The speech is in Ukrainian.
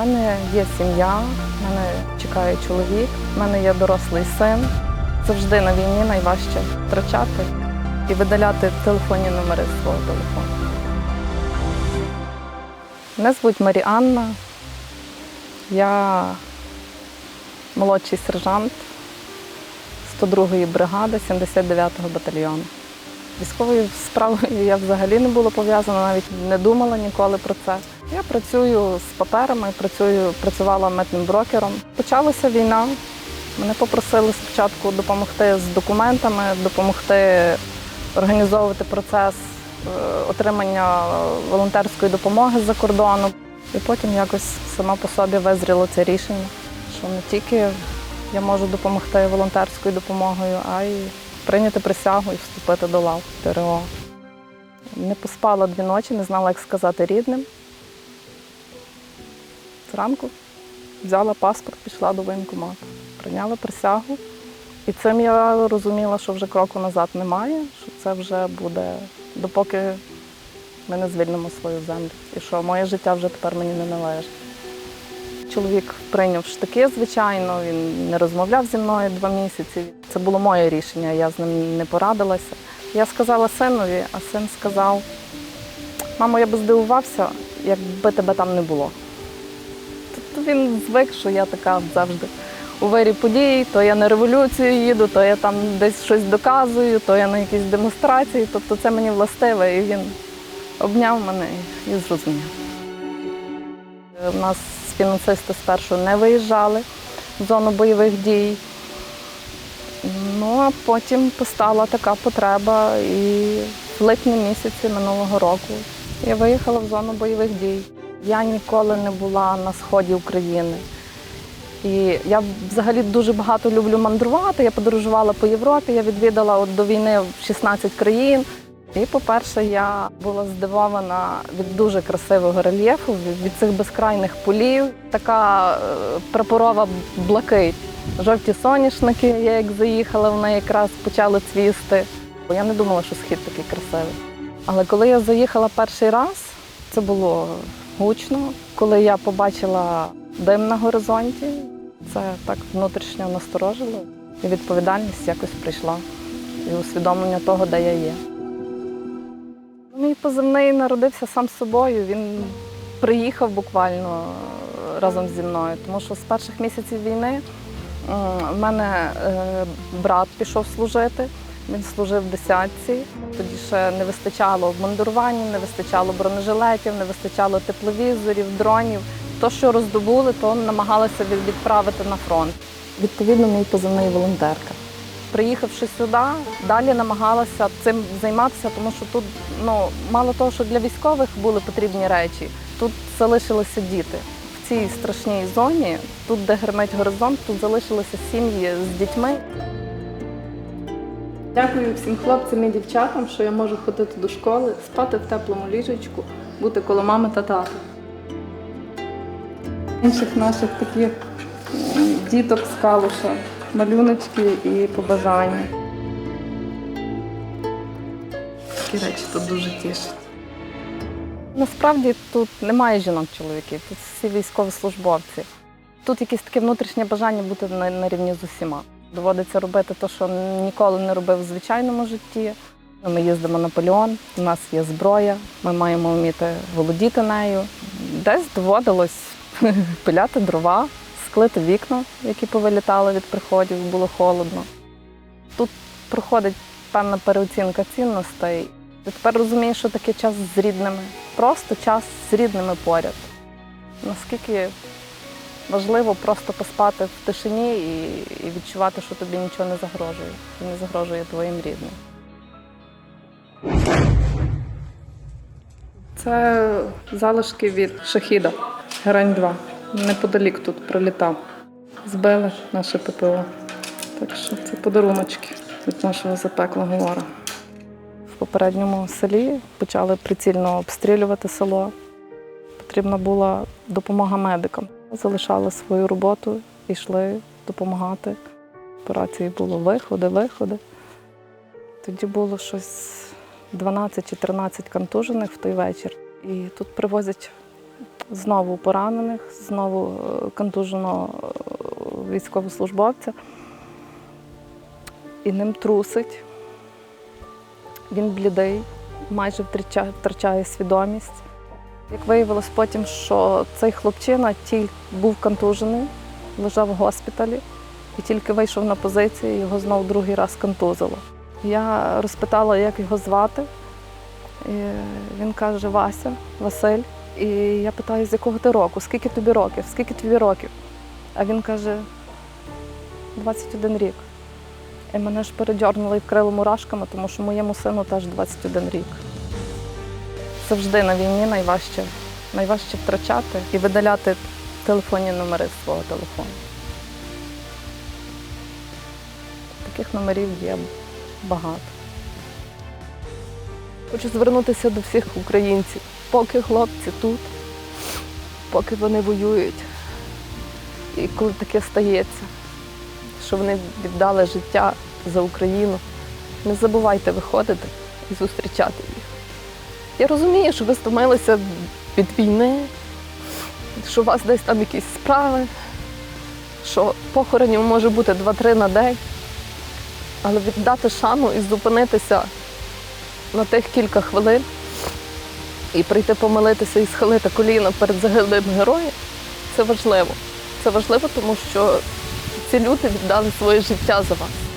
мене є сім'я, мене чекає чоловік, в мене є дорослий син. Завжди на війні найважче втрачати і видаляти телефонні номери з свого телефону. Мене звуть Маріанна. Я молодший сержант 102-ї бригади 79-го батальйону. Військовою справою я взагалі не була пов'язана, навіть не думала ніколи про це. Я працюю з паперами, працюю, працювала митним брокером. Почалася війна. Мене попросили спочатку допомогти з документами, допомогти організовувати процес е, отримання волонтерської допомоги з-за кордону. І потім якось сама по собі визріло це рішення, що не тільки я можу допомогти волонтерською допомогою, а й прийняти присягу і вступити до лав ТРО. Не поспала дві ночі, не знала, як сказати рідним. Зранку взяла паспорт, пішла до воєнкомату, прийняла присягу. І цим я розуміла, що вже кроку назад немає, що це вже буде, допоки ми не звільнимо свою землю. І що моє життя вже тепер мені не належить. Чоловік прийняв штики, звичайно, він не розмовляв зі мною два місяці. Це було моє рішення, я з ним не порадилася. Я сказала синові, а син сказав: мамо, я би здивувався, якби тебе там не було. Він звик, що я така завжди у вирі подій, то я на революцію їду, то я там десь щось доказую, то я на якісь демонстрації. Тобто це мені властиве, і він обняв мене і зрозумів. У нас фінансисти спершу не виїжджали в зону бойових дій. Ну, а потім постала така потреба, і в липні місяці минулого року я виїхала в зону бойових дій. Я ніколи не була на сході України. І я взагалі дуже багато люблю мандрувати. Я подорожувала по Європі, я відвідала от до війни 16 країн. І, по-перше, я була здивована від дуже красивого рельєфу, від- цих безкрайних полів. Така е, прапорова блакить. Жовті соняшники, я як заїхала, вони якраз почали цвісти. Бо Я не думала, що схід такий красивий. Але коли я заїхала перший раз, це було гучно. Коли я побачила дим на горизонті, це так внутрішньо насторожило. І відповідальність якось прийшла. І усвідомлення того, де я є. Мій позивний народився сам собою. Він приїхав буквально е, разом зі мною, тому що з перших місяців війни в мене е, брат пішов служити. Він служив в десятці. Тоді ще не вистачало обмундирування, не вистачало бронежилетів, не вистачало тепловізорів, дронів. То, що роздобули, то намагалися відправити на фронт. Відповідно, мій позивний волонтерка. Приїхавши сюди, далі намагалася цим займатися, тому що тут ну мало того, що для військових були потрібні речі, тут залишилися діти. В цій страшній зоні, тут, де гримить горизонт, тут залишилися сім'ї з дітьми. Дякую всім хлопцям і дівчатам, що я можу ходити до школи, спати в теплому ліжечку, бути коло мами та тата. Інших наших таких діток з калуша, малюночки і побажання. Такі речі тут дуже тішать. Насправді тут немає жінок-чоловіків, тут всі військовослужбовці. Тут якесь таке внутрішнє бажання бути на, на рівні з усіма. Доводиться робити те, що ніколи не робив в звичайному житті. Ми їздимо на поліон, у нас є зброя, ми маємо вміти володіти нею. Десь доводилось пиляти дрова, склити вікна, які повилітали від приходів, було холодно. Тут проходить певна переоцінка цінностей. Ти тепер розумієш, що таке час з рідними. Просто час з рідними поряд. Наскільки важливо просто поспати в тишині і, відчувати, що тобі нічого не загрожує, і не загрожує твоїм рідним. Це залишки від шахіда. Грань 2. Неподалік тут пролітав. Збили наше ППО. Так що це подаруночки від нашого запеклого ворога. В попередньому селі почали прицільно обстрілювати село. Потрібна була допомога медикам. Залишали свою роботу йшли допомагати. Операції було виходи, виходи. Тоді було щось 12 чи 13 контужених в той вечір. І тут привозять знову поранених, знову е, контуженого е, військовослужбовця. І ним трусить. Він блідий, майже втрачає, втрачає свідомість. Як виявилось потім, що цей хлопчина тільки був контужений, лежав в госпіталі і тільки вийшов на позиції, його знову другий раз контузило. Я розпитала, як його звати. І він каже: Вася, Василь. І я питаю, з якого ти року, скільки тобі років, скільки тобі років? А він каже: 21 рік. І мене ж передьорнули і вкрили мурашками, тому що моєму сину теж 21 рік. Завжди на війні найважче, найважче втрачати і видаляти телефонні номери з свого телефону. Таких номерів є багато. Хочу звернутися до всіх українців. Поки хлопці тут, поки вони воюють, і коли таке стається, що вони віддали життя за Україну, не забувайте виходити і зустрічати їх. Я розумію, що ви стомилися від війни, що у вас десь там якісь справи, що похоронів може бути 2-3 на день, але віддати шану і зупинитися на тих кілька хвилин і прийти помолитися і схилити коліна перед загиблим героєм це важливо. Це важливо, тому що ці люди віддали своє життя за вас.